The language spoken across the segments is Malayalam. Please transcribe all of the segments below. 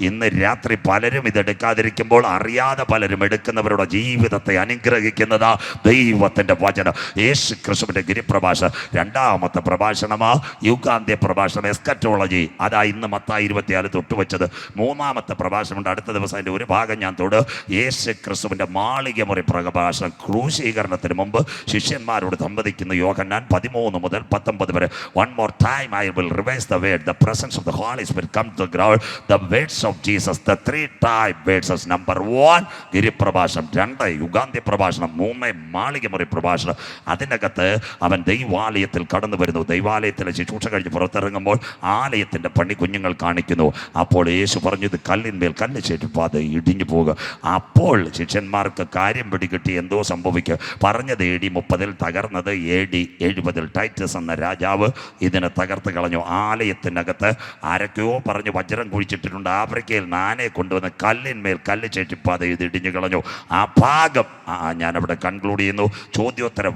ഇന്ന് രാത്രി പലരും ഇതെടുക്കാതിരിക്കുമ്പോൾ അറിയാതെ പലരും എടുക്കുന്നവരുടെ ജീവിതത്തെ അനുഗ്രഹിക്കുന്നതാ ദൈവത്തിന്റെ വചനം. യേശു ക്രിസ്തുവിന്റെ ഗിരിപ്രഭാഷണം രണ്ടാമത്തെ പ്രഭാഷണമാ. യുഗാന്ത്യ പ്രഭാഷണം എസ്കറ്റോളജി അതാ ഇന്ന് മത്തായി ഇരുപത്തിയാൽ തൊട്ടുവച്ചത് മൂന്നാമത്തെ പ്രഭാഷണമുണ്ട് അടുത്ത ദിവസം അതിന്റെ ഒരു ഭാഗം ഞാൻ തൊട്. യേശു ക്രിസ്തുവിന്റെ മാളികമുറി പ്രഭാഷണം ക്രൂശീകരണത്തിന് മുമ്പ് ശിഷ്യന്മാരോട് സംവദിക്കുന്ന യോഹന്നാൻ പതിമൂന്ന് മുതൽ പത്തൊമ്പത് വരെ. One more time I will reverse the word the presence of the holy spirit come to ground the words of Jesus the three time verses number one ഗിരിപ്രഭാഷണം രണ്ട് യുഗാന്തി പ്രഭാഷണം മൂന്ന് മാളികമുറി പ്രഭാഷണം അതിനകത്ത് അവൻ ദൈവാലയത്തിൽ കടന്നു വരുന്നു. ദൈവാലയത്തിലെ ശുശ്രൂഷ കഴിഞ്ഞ് പുറത്തിറങ്ങുമ്പോൾ ആലയത്തിന്റെ പണി കുഞ്ഞുങ്ങൾ കാണിക്കുന്നു. അപ്പോൾ യേശു പറഞ്ഞു ഇത് കല്ലിന്മേൽ കല്ല് ചേറ്റിപ്പോൾ അത് ഇടിഞ്ഞു പോകുക. അപ്പോൾ ശിഷ്യന്മാർക്ക് കാര്യം പിടികിട്ടി. എന്തോ സംഭവിക്കുക പറഞ്ഞത് എ ഡി മുപ്പതിൽ തകർന്നത് എ ഡി എഴുപതിൽ. ടൈറ്റസ് എന്ന രാജാവ് ഇതിനെ തകർത്ത് കളഞ്ഞു. ആലയത്തിനകത്ത് ആരൊക്കെയോ പറഞ്ഞ് വജ്രം കുഴിച്ചിട്ടിട്ടുണ്ട്. ആഫ്രിക്കയിൽ നാനെ കൊണ്ടുവന്ന് കല്ലിന്മേൽ കല്ല് ചേറ്റിപ്പോൾ അത് ഇത് ഇടിഞ്ഞു കളഞ്ഞു. ആ ഭാഗം ആ ഞാനവിടെ കൺക്ലൂഡ് ചെയ്യുന്നു. ചോദ്യോത്തര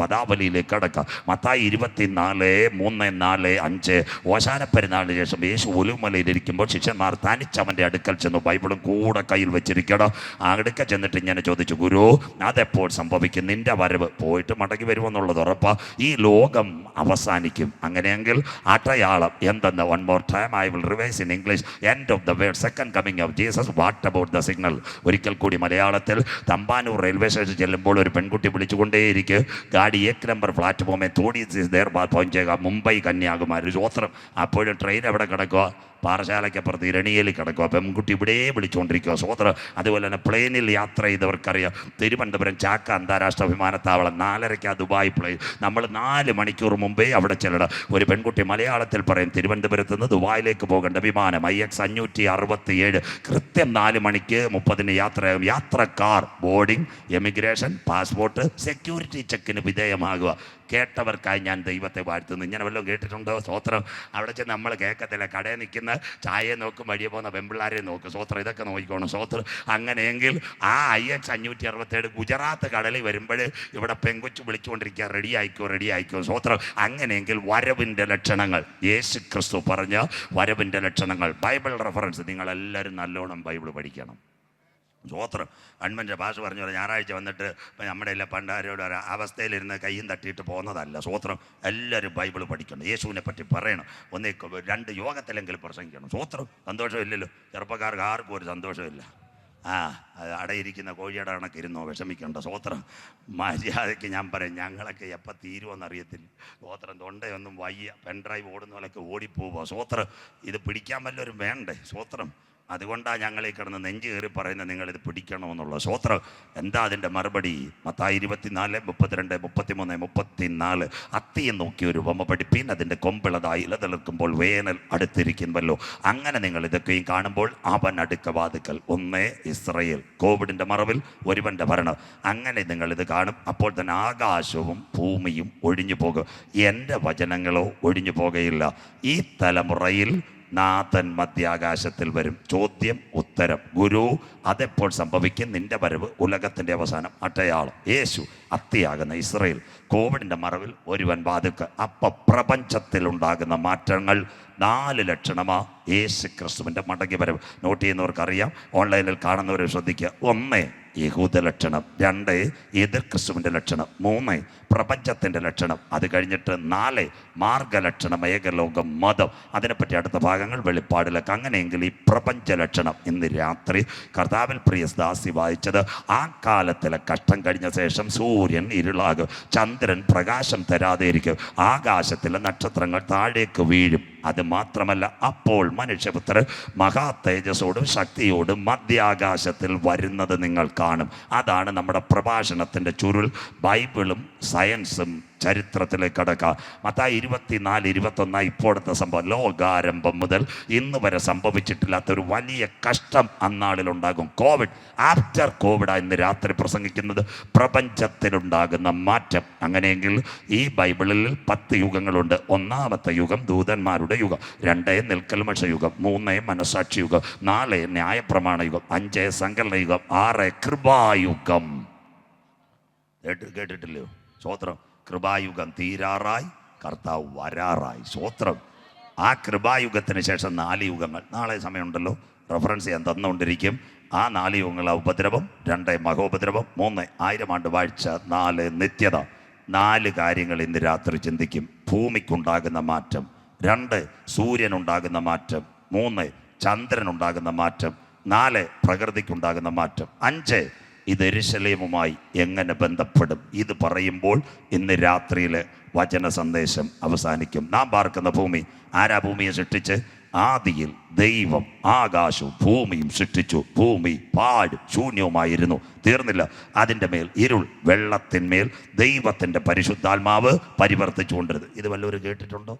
പദാവലിയിലേക്ക് കടക്കാം. മത്തായി ഇരുപത്തിനാല് മൂന്ന് നാല് അഞ്ച്. ഓശാന പെരുന്നാളിന് ശേഷം യേശു ഒലുമലയിലിരിക്കുമ്പോൾ ശിഷ്യന്മാർ തനിച്ചവന്റെ അടുക്കൽ ചെന്നു ബൈബിളും കൂടെ കയ്യിൽ വെച്ചിരിക്കണം ആ അടുക്കൽ ചെന്നിട്ട് ഇങ്ങനെ ചോദിച്ചു ഗുരു അതെപ്പോൾ സംഭവിക്കും? നിന്റെ വരവ് പോയിട്ട് മടങ്ങി വരുമെന്നുള്ളത് ഉറപ്പാ. ഈ ലോകം അവസാനിക്കും. അങ്ങനെയെങ്കിൽ അടയാളം എന്തെന്ന്? One more time I will revise in English end of the second coming of Jesus what about the signal ഒരിക്കൽ കൂടി മലയാളത്തിൽ തമ്പാനൂർ റെയിൽവേ സ്റ്റേഷൻ ചെല്ലുമ്പോൾ ഒരു പെൺകുട്ടി വിളിച്ചുകൊണ്ടേയിരിക്കും ഗാഡി ഏക്ക് നമ്പർ പ്ലാറ്റ്ഫോമെ തോടി ദേർ മുംബൈ കന്യാകുമാരി ഒരു സ്വത്രം അപ്പോഴും ട്രെയിൻ എവിടെ കിടക്കുക പാറശാലയ്ക്കപ്പുറത്ത് ഇരണിയിൽ കിടക്കുക പെൺകുട്ടി ഇവിടെ വിളിച്ചുകൊണ്ടിരിക്കുക സ്വോത്രം അതുപോലെ തന്നെ പ്ലെയിനിൽ യാത്ര ചെയ്തവർക്കറിയാം. തിരുവനന്തപുരം ചാക്ക അന്താരാഷ്ട്ര വിമാനത്താവളം നാലരയ്ക്ക് ദുബായ് പ്ലെയിൻ നമ്മൾ നാല് മണിക്കൂർ മുമ്പേ അവിടെ ചെല്ലണം. ഒരു പെൺകുട്ടി മലയാളത്തിൽ പറയും തിരുവനന്തപുരത്ത് നിന്ന് ദുബായിലേക്ക് പോകേണ്ട വിമാനം ഐ എക്സ് അഞ്ഞൂറ്റി അറുപത്തി ഏഴ് കൃത്യം നാല് മണിക്ക് മുപ്പതിന് യാത്രയാകും. യാത്രക്കാർ ബോർഡിംഗ് എമിഗ്രേഷൻ പാസ്പോർട്ട് സെക്യൂരിറ്റി ചെക്കിന് വിധേയമാകുക. കേട്ടവർക്കായി ഞാൻ ദൈവത്തെ വാഴ്ത്തുന്നു. ഇങ്ങനെ വല്ലതും കേട്ടിട്ടുണ്ടോ? സ്തോത്രം. അവിടെ ചെന്ന് നമ്മൾ കേൾക്കത്തില്ല. കടയിൽ നിൽക്കുന്ന ചായയെ നോക്കും വഴിയെ പോകുന്ന പെമ്പിള്ളാരെ നോക്കും. സ്തോത്രം ഇതൊക്കെ നോക്കിക്കോണം. സ്തോത്രം. അങ്ങനെയെങ്കിൽ ആ ഐ എച്ച് അഞ്ഞൂറ്റി അറുപത്തേഴ് ഗുജറാത്ത് കടലിൽ വരുമ്പോൾ ഇവിടെ പെങ്കൊച്ചു വിളിച്ചുകൊണ്ടിരിക്കുക. റെഡി ആയിക്കോ റെഡി ആയിക്കോ. സ്തോത്രം. അങ്ങനെയെങ്കിൽ വരവിന്റെ ലക്ഷണങ്ങൾ. യേശു ക്രിസ്തു പറഞ്ഞ വരവിന്റെ ലക്ഷണങ്ങൾ. Bible reference. നിങ്ങളെല്ലാവരും നല്ലോണം ബൈബിൾ പഠിക്കണം. സ്വോത്രം ഗവൺമെന്റ് ഭാഷ പറഞ്ഞു ഞായറാഴ്ച വന്നിട്ട് ഇപ്പം നമ്മുടെ എല്ലാ പണ്ടാരോട് അവസ്ഥയിലിരുന്ന് കയ്യും തട്ടിയിട്ട് പോകുന്നതല്ല സ്വോത്രം എല്ലാവരും ബൈബിൾ പഠിക്കണം. യേശുവിനെ പറ്റി പറയണം. ഒന്നേ രണ്ട് യോഗത്തിലെങ്കിലും പ്രസംഗിക്കണം. സ്വോത്രം സന്തോഷമില്ലല്ലോ ചെറുപ്പക്കാർക്ക് ആർക്കും ഒരു സന്തോഷമില്ല. ആ അടയിരിക്കുന്ന കോഴിയുടെ കണക്ക് ഇരുന്നോ? വിഷമിക്കേണ്ട. സ്വോത്രം മര്യാദയ്ക്ക് ഞാൻ പറയും. ഞങ്ങളൊക്കെ എപ്പോൾ തീരുമെന്ന് അറിയത്തില്ല. സ്വോത്രം തൊണ്ടയൊന്നും വയ്യ. പെൻഡ്രൈവ് ഓടുന്ന പോലെയൊക്കെ ഓടിപ്പോവുക. സ്വോത്രം ഇത് പിടിക്കാൻ വല്ലവരും വേണ്ടേ? സ്വോത്രം അതുകൊണ്ടാണ് ഞങ്ങൾ ഈ കിടന്ന് നെഞ്ചേറി പറയുന്നത് നിങ്ങളിത് പിടിക്കണമെന്നുള്ള സ്വോത്രം എന്താ അതിന്റെ മറുപടി? മത്തായി ഇരുപത്തിനാല് മുപ്പത്തിരണ്ട് മുപ്പത്തിമൂന്ന് മുപ്പത്തിനാല്. അത്തിയെ നോക്കി ഒരു ബൊമ്മ പഠിപ്പീൻ അതിന്റെ കൊമ്പിളതായി ഇലതിളക്കുമ്പോൾ വേനൽ അടുത്തിരിക്കുമല്ലോ അങ്ങനെ നിങ്ങൾ ഇതൊക്കെയും കാണുമ്പോൾ അവൻ അടുക്ക വാതുക്കൽ. ഒന്നേ ഇസ്രയേൽ. കോവിഡിന്റെ മറവിൽ ഒരുവന്റെ ഭരണം. അങ്ങനെ നിങ്ങൾ ഇത് കാണും. അപ്പോൾ തന്നെ ആകാശവും ഭൂമിയും ഒഴിഞ്ഞു പോകും. എന്റെ വചനങ്ങളോ ഒഴിഞ്ഞു പോകുകയില്ല. ഈ തലമുറയിൽ നാഥൻ മധ്യാകാശത്തിൽ വരും. ചോദ്യം ഉത്തരം. ഗുരു അതെപ്പോൾ സംഭവിക്കും? നിന്റെ വരവ് ഉലകത്തിന്റെ അവസാനം. അട്ടയാളം യേശു അത്തിയാകുന്ന ഇസ്രയേൽ. കോവിഡിന്റെ മറവിൽ ഒരുവൻ വാതുക്ക് അപ്പ പ്രപഞ്ചത്തിലുണ്ടാകുന്ന മാറ്റങ്ങൾ നാല് ലക്ഷണമാ യേശു ക്രിസ്തുവിന്റെ മടങ്ങി വരവ്. നോട്ട് ചെയ്യുന്നവർക്ക് അറിയാം ഓൺലൈനിൽ കാണുന്നവരെ ശ്രദ്ധിക്കുക. ഒന്ന് യഹൂദ ലക്ഷണം. രണ്ട് എതിർ ക്രിസ്തുവിന്റെ ലക്ഷണം. മൂന്ന് പ്രപഞ്ചത്തിന്റെ ലക്ഷണം. അത് കഴിഞ്ഞിട്ട് നാല് മാർഗലക്ഷണം ഏകലോകം മതം. അതിനെപ്പറ്റി അടുത്ത ഭാഗങ്ങൾ വെളിപ്പാടിലൊക്കെ. അങ്ങനെയെങ്കിൽ ഈ പ്രപഞ്ച ലക്ഷണം ഇന്ന് രാത്രി കർത്താവിൽ പ്രിയ ദാസി വായിച്ചത് ആ കാലത്തിലെ കഷ്ടം കഴിഞ്ഞ ശേഷം സൂര്യൻ ഇരുളാകും. ചന്ദ്രൻ പ്രകാശം തരാതെ ഇരിക്കും ആകാശത്തിലെ നക്ഷത്രങ്ങൾ താഴേക്ക് വീഴും. അത് മാത്രമല്ല അപ്പോൾ മനുഷ്യപുത്രൻ മഹാ തേജസ്സോടും ശക്തിയോടും മധ്യാകാശത്തിൽ വരുന്നത് നിങ്ങൾ കാണും. അതാണ് നമ്മുടെ പ്രഭാഷണത്തിന്റെ ചുരുൾ. ബൈബിളും സയൻസും ചരിത്രത്തിലേക്ക് കടക്കാം. മത്തായി ഇരുപത്തിനാല് ഇരുപത്തൊന്ന് ഇപ്പോഴത്തെ സംഭവം. ലോകാരംഭം മുതൽ ഇന്ന് വരെ സംഭവിച്ചിട്ടില്ലാത്ത ഒരു വലിയ കഷ്ടം അന്നാളിലുണ്ടാകും. കോവിഡ് ആഫ്റ്റർ കോവിഡ് ഇന്ന് രാത്രി പ്രസംഗിക്കുന്നത്. പ്രപഞ്ചത്തിലുണ്ടാകുന്ന മാറ്റം. അങ്ങനെയെങ്കിൽ ഈ ബൈബിളിൽ പത്ത് യുഗങ്ങളുണ്ട്. ഒന്നാമത്തെ യുഗം ദൂതന്മാരുടെ യുഗം. രണ്ടേ നിൽക്കൽമഷ യുഗം. മൂന്നേ മനസാക്ഷി യുഗം. നാല് ന്യായപ്രമാണ യുഗം. അഞ്ചേ സങ്കലന യുഗം. ആറ് കൃപായുഗം. കേട്ട് കേട്ടിട്ടില്ലയോ? സ്വോത്രം കൃപായുഗം തീരാറായി കർത്താവ് വരാറായി. സ്വോത്രം ആ കൃപായുഗത്തിന് ശേഷം നാല് യുഗങ്ങൾ. നാളെ സമയമുണ്ടല്ലോ. റെഫറൻസ് ഞാൻ തന്നുകൊണ്ടിരിക്കും. ആ നാല് യുഗങ്ങളെ ഉപദ്രവം രണ്ട് മഹോപദ്രവം മൂന്ന് ആയിരം ആണ്ട് വാഴ്ച നാല് നിത്യത. നാല് കാര്യങ്ങൾ ഇന്ന് രാത്രി ചിന്തിക്കും. ഭൂമിക്കുണ്ടാകുന്ന മാറ്റം. രണ്ട് സൂര്യനുണ്ടാകുന്ന മാറ്റം. മൂന്ന് ചന്ദ്രനുണ്ടാകുന്ന മാറ്റം. നാല് പ്രകൃതിക്കുണ്ടാകുന്ന മാറ്റം. അഞ്ച് ഇത് എരിശലേമുമായി എങ്ങനെ ബന്ധപ്പെടും? ഇത് പറയുമ്പോൾ ഇന്ന് രാത്രിയിൽ വചന സന്ദേശം അവസാനിക്കും. നാം പാർക്കുന്ന ഭൂമി ആരാ ഭൂമിയെ സൃഷ്ടിച്ച്? ആദിയിൽ ദൈവം ആകാശവും ഭൂമിയും സൃഷ്ടിച്ചു. ഭൂമി പാടും ശൂന്യവുമായിരുന്നു. തീർന്നില്ല. അതിന്റെ മേൽ ഇരുൾ വെള്ളത്തിന്മേൽ ദൈവത്തിന്റെ പരിശുദ്ധാത്മാവ് പരിവർത്തിച്ചുകൊണ്ടിരുന്നു. ഇത് വല്ലവരും കേട്ടിട്ടുണ്ടോ?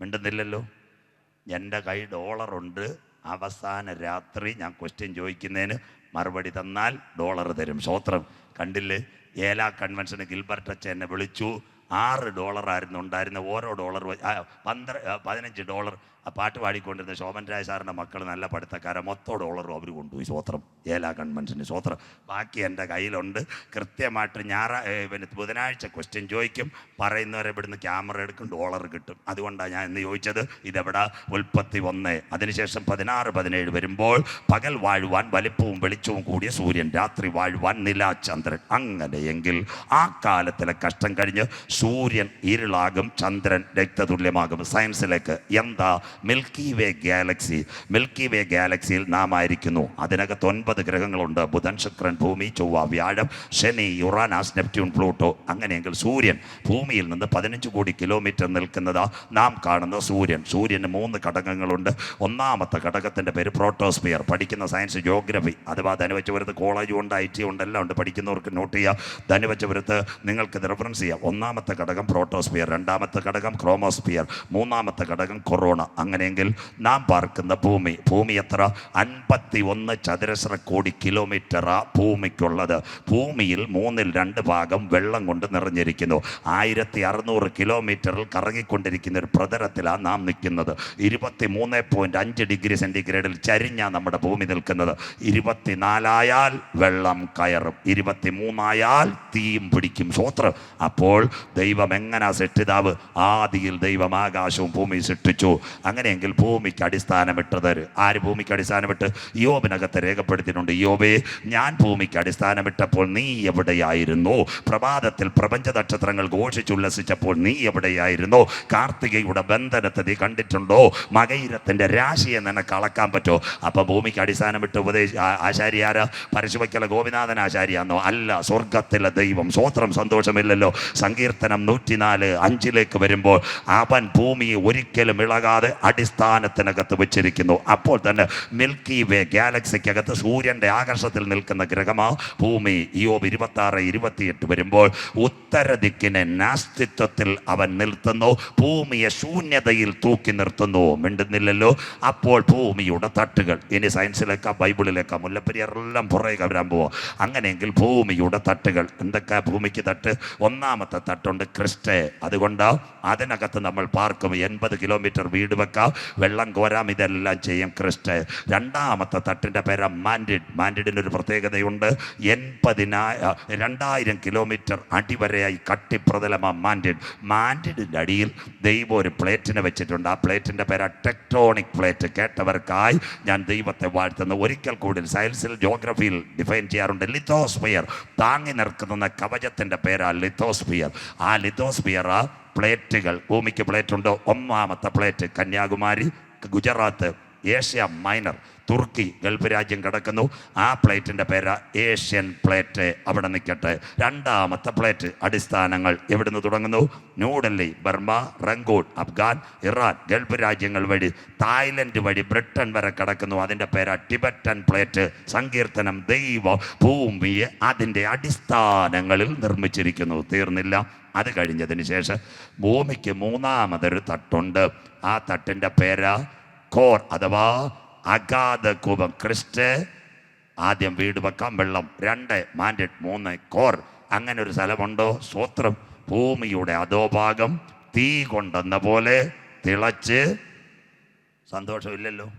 മിണ്ടുന്നില്ലല്ലോ. എന്റെ കൈ ഡോളറുണ്ട്. അവസാന രാത്രി ഞാൻ ക്വസ്റ്റ്യൻ ചോദിക്കുന്നതിന് മറുപടി തന്നാൽ ഡോളർ തരും. സ്വോത്രം കണ്ടില്ലേ? ഏലാ കൺവെൻഷന് ഗിൽബർട്ട് അച്ഛൻ എന്നെ വിളിച്ചു. ആറ് ഡോളറായിരുന്നു ഉണ്ടായിരുന്ന. ഓരോ ഡോളർ പന്ത്ര പതിനഞ്ച് ഡോളർ ആ പാട്ട് പാടിക്കൊണ്ടിരുന്ന ശോഭൻ രാജ് സാറിന്റെ മക്കൾ നല്ല പഠിത്തക്കാരെ. മൊത്തം ഡോളറും അവർ കൊണ്ടുപോയി സ്വോത്രം. ഏലാ കൺവെൻഷന്റെ സ്വോത്രം. ബാക്കി എന്റെ കയ്യിലുണ്ട്. കൃത്യമായിട്ട് ഞായറാ പിന്നെ ബുധനാഴ്ച ക്വസ്റ്റ്യൻ ചോദിക്കും. പറയുന്നവരെ ഇവിടുന്ന് ക്യാമറ എടുക്കും ഡോളർ കിട്ടും. അതുകൊണ്ടാണ് ഞാൻ ഇന്ന് ചോദിച്ചത് ഇതെവിടെ? ഉൽപ്പത്തി ഒന്ന്. അതിനുശേഷം പതിനാറ് പതിനേഴ് വരുമ്പോൾ പകൽ വാഴുവാൻ വലിപ്പവും വെളിച്ചവും കൂടിയ സൂര്യൻ രാത്രി വാഴുവാൻ നിലാചന്ദ്രൻ. അങ്ങനെയെങ്കിൽ ആ കാലത്തിലെ കഷ്ടം കഴിഞ്ഞ് സൂര്യൻ ഇരുളാകും ചന്ദ്രൻ രക്തതുല്യമാകും. സയൻസിലേക്ക് എന്താ milky way galaxy milky way ഗാലക്സിയിൽ നാം ആയിരിക്കുന്നു അതിനകത്ത് ഒൻപത് ഗ്രഹങ്ങളുണ്ട്. ബുധൻ ശുക്രൻ ഭൂമി ചൊവ്വ വ്യാഴം ശനി യുറാനാസ് നെപ്റ്റ്യൂൺ പ്ലൂട്ടോ അങ്ങനെയെങ്കിൽ സൂര്യൻ. ഭൂമിയിൽ നിന്ന് പതിനഞ്ച് കോടി കിലോമീറ്റർ നിൽക്കുന്നതാ നാം കാണുന്ന സൂര്യൻ. സൂര്യന് മൂന്ന് ഘടകങ്ങളുണ്ട്. ഒന്നാമത്തെ ഘടകത്തിന്റെ പേര് പ്രോട്ടോസ്ഫിയർ. പഠിക്കുന്ന സയൻസ് ജോഗ്രഫി. അഥവാ ധനുവച്ചപുരത്ത് കോളേജും ഉണ്ട് ഐ ടി ഉണ്ട് എല്ലാം ഉണ്ട്. പഠിക്കുന്നവർക്ക് നോട്ട് ചെയ്യുക ധനുവച്ചപുരത്ത് നിങ്ങൾക്ക് റെഫറൻസ് ചെയ്യാം. ഒന്നാമത്തെ ഘടകം പ്രോട്ടോസ്ഫിയർ. രണ്ടാമത്തെ ഘടകം ക്രോമോസ്ഫിയർ. മൂന്നാമത്തെ ഘടകം കൊറോണ. അങ്ങനെയെങ്കിൽ നാം പാർക്കുന്ന ഭൂമി ഭൂമി എത്ര? അൻപത്തി ഒന്ന് ചതുരശ്ര കോടി കിലോമീറ്ററാ ഭൂമിക്കുള്ളത്. ഭൂമിയിൽ മൂന്നിൽ രണ്ട് ഭാഗം വെള്ളം കൊണ്ട് നിറഞ്ഞിരിക്കുന്നു. ആയിരത്തി അറുന്നൂറ് കിലോമീറ്ററിൽ കറങ്ങിക്കൊണ്ടിരിക്കുന്ന ഒരു പ്രതലത്തിലാണ് നാം നിൽക്കുന്നത്. ഇരുപത്തി മൂന്ന് പോയിന്റ് അഞ്ച് ഡിഗ്രി സെന്റിഗ്രേഡിൽ ചരിഞ്ഞാണ് നമ്മുടെ ഭൂമി നിൽക്കുന്നത്. ഇരുപത്തിനാലായാൽ വെള്ളം കയറും. ഇരുപത്തി മൂന്നായാൽ തീയും പിടിക്കും. സ്വോത്രം അപ്പോൾ ദൈവം എങ്ങനെ സെറ്റിതാവ് ആദിയിൽ ദൈവം ആകാശവും ഭൂമി സൃഷ്ടിച്ചു. അങ്ങനെയെങ്കിൽ ഭൂമിക്ക് അടിസ്ഥാനമിട്ടത് ആര് ഭൂമിക്ക് അടിസ്ഥാനമിട്ട്? യോബിനകത്ത് രേഖപ്പെടുത്തിയിട്ടുണ്ട്. യോബേ ഞാൻ ഭൂമിക്ക് അടിസ്ഥാനമിട്ടപ്പോൾ നീ എവിടെയായിരുന്നു? പ്രഭാതത്തിൽ പ്രപഞ്ച നക്ഷത്രങ്ങൾ ഘോഷിച്ചുല്ലസിച്ചപ്പോൾ നീ എവിടെയായിരുന്നു? കാർത്തികയുടെ ബന്ധനത്തെ നീ കണ്ടിട്ടുണ്ടോ? മകൈരത്തിന്റെ രാശിയെ നിനക്ക് അളക്കാൻ പറ്റോ? അപ്പോൾ ഭൂമിക്ക് അടിസ്ഥാനമിട്ട് ഉപദേശ ആചാര്യ ആരാ? പരശുവയ്ക്കല ഗോപിനാഥൻ ആശാരിയാന്നോ? അല്ല സ്വർഗത്തിലെ ദൈവം. സ്വോത്രം സന്തോഷമില്ലല്ലോ. സങ്കീർത്തനം നൂറ്റിനാല് അഞ്ചിലേക്ക് വരുമ്പോൾ അവൻ ഭൂമിയെ ഒരിക്കലും ഇളകാതെ അടിസ്ഥാനത്തിനകത്ത് വെച്ചിരിക്കുന്നു. അപ്പോൾ തന്നെ മിൽക്കി വേ ഗാലക്സിക്കകത്ത് സൂര്യന്റെ ആകർഷത്തിൽ നിൽക്കുന്ന ഗ്രഹമാ ഭൂമി. യോബ് ഇരുപത്തി ആറ് ഇരുപത്തിയെട്ട് വരുമ്പോൾ ഉത്തര ദിക്കിനെ നാസ്തിത്വത്തിൽ അവൻ നിർത്തുന്നു ഭൂമിയെ ശൂന്യതയിൽ തൂക്കി നിർത്തുന്നു. മിണ്ടുന്നില്ലല്ലോ. അപ്പോൾ ഭൂമിയുടെ തട്ടുകൾ. ഇനി സയൻസിലേക്കാ ബൈബിളിലേക്കാ മുല്ലപ്പെരിയാറെല്ലാം പുറകെ വരാൻ പോവാ. അങ്ങനെയെങ്കിൽ ഭൂമിയുടെ തട്ടുകൾ. എന്തൊക്കെ ഭൂമിക്ക് തട്ട്? ഒന്നാമത്തെ തട്ടുണ്ട് ക്രിസ്റ്റേ. അതുകൊണ്ട് അതിനകത്ത് നമ്മൾ പാർക്കും. എൺപത് കിലോമീറ്റർ വീട് വെള്ളം കോരാം ഇതെല്ലാം ചെയ്യും ക്രിസ്റ്റ് രണ്ടാമത്തെ തട്ടിന്റെ പേര് മാൻഡിഡ്. മാൻഡിഡിന് ഒരു പ്രത്യേകതയുണ്ട്. എൺപതിനായ രണ്ടായിരം കിലോമീറ്റർ അടിവരെയായി കട്ടിപ്രതലമാണ് മാൻഡിഡ്. മാൻഡിഡിന്റെ അടിയിൽ ദൈവം ഒരു പ്ലേറ്റിനെ വെച്ചിട്ടുണ്ട്. ആ പ്ലേറ്റിന്റെ പേര് ടെക്ട്രോണിക് പ്ലേറ്റ്. കേട്ടവർക്കായി ഞാൻ ദൈവത്തെ വാഴ്ത്തുന്നു. ഒരിക്കൽ കൂടി സയൻസിൽ ജോഗ്രഫിയിൽ ഡിഫൈൻ ചെയ്യാറുണ്ട്. ലിത്തോസ്ഫിയർ. താങ്ങി നിർക്കുന്ന കവചത്തിന്റെ പേരാ ലിത്തോസ്ഫിയർ. ആ ലിത്തോസ്ഫിയർ പ്ലേറ്റുകൾ. ഭൂമിക്ക് പ്ലേറ്റ് ഉണ്ടോ ഒന്നാമത്തെ plate Kanyakumari Gujarat Asia Minor തുർക്കി ഗൾഫ് രാജ്യം കിടക്കുന്നു. ആ പ്ലേറ്റിന്റെ പേര് ഏഷ്യൻ പ്ലേറ്റ്. അവിടെ നിൽക്കട്ടെ. രണ്ടാമത്തെ പ്ലേറ്റ് അടിസ്ഥാനങ്ങൾ എവിടുന്ന് തുടങ്ങുന്നു? New Delhi Burma Rangoon Afghan Iran Gulf രാജ്യങ്ങൾ വഴി തായ്ലൻഡ് വഴി ബ്രിട്ടൻ വരെ കിടക്കുന്നു. അതിന്റെ പേര് ടിബറ്റൻ പ്ലേറ്റ്. സങ്കീർത്തനം ദൈവ ഭൂമിയെ അതിന്റെ അടിസ്ഥാനങ്ങളിൽ നിർമ്മിച്ചിരിക്കുന്നു. തീർന്നില്ല. അത് കഴിഞ്ഞതിന് ശേഷം ഭൂമിക്ക് മൂന്നാമതൊരു തട്ടുണ്ട്. ആ തട്ടിന്റെ പേര് കോർ അഥവാ അഗാധ കൂപം ക്രിസ്റ്റ്. ആദ്യം വീട് വെക്കാം വെള്ളം രണ്ട് മാൻഡേറ്റ് മൂന്ന് കോർ. അങ്ങനെ ഒരു സ്ഥലമുണ്ടോ? സ്വത്രം ഭൂമിയുടെ അധോഭാഗം തീ കൊണ്ടെന്ന പോലെ തിളച്ച്. സന്തോഷമില്ലല്ലോ.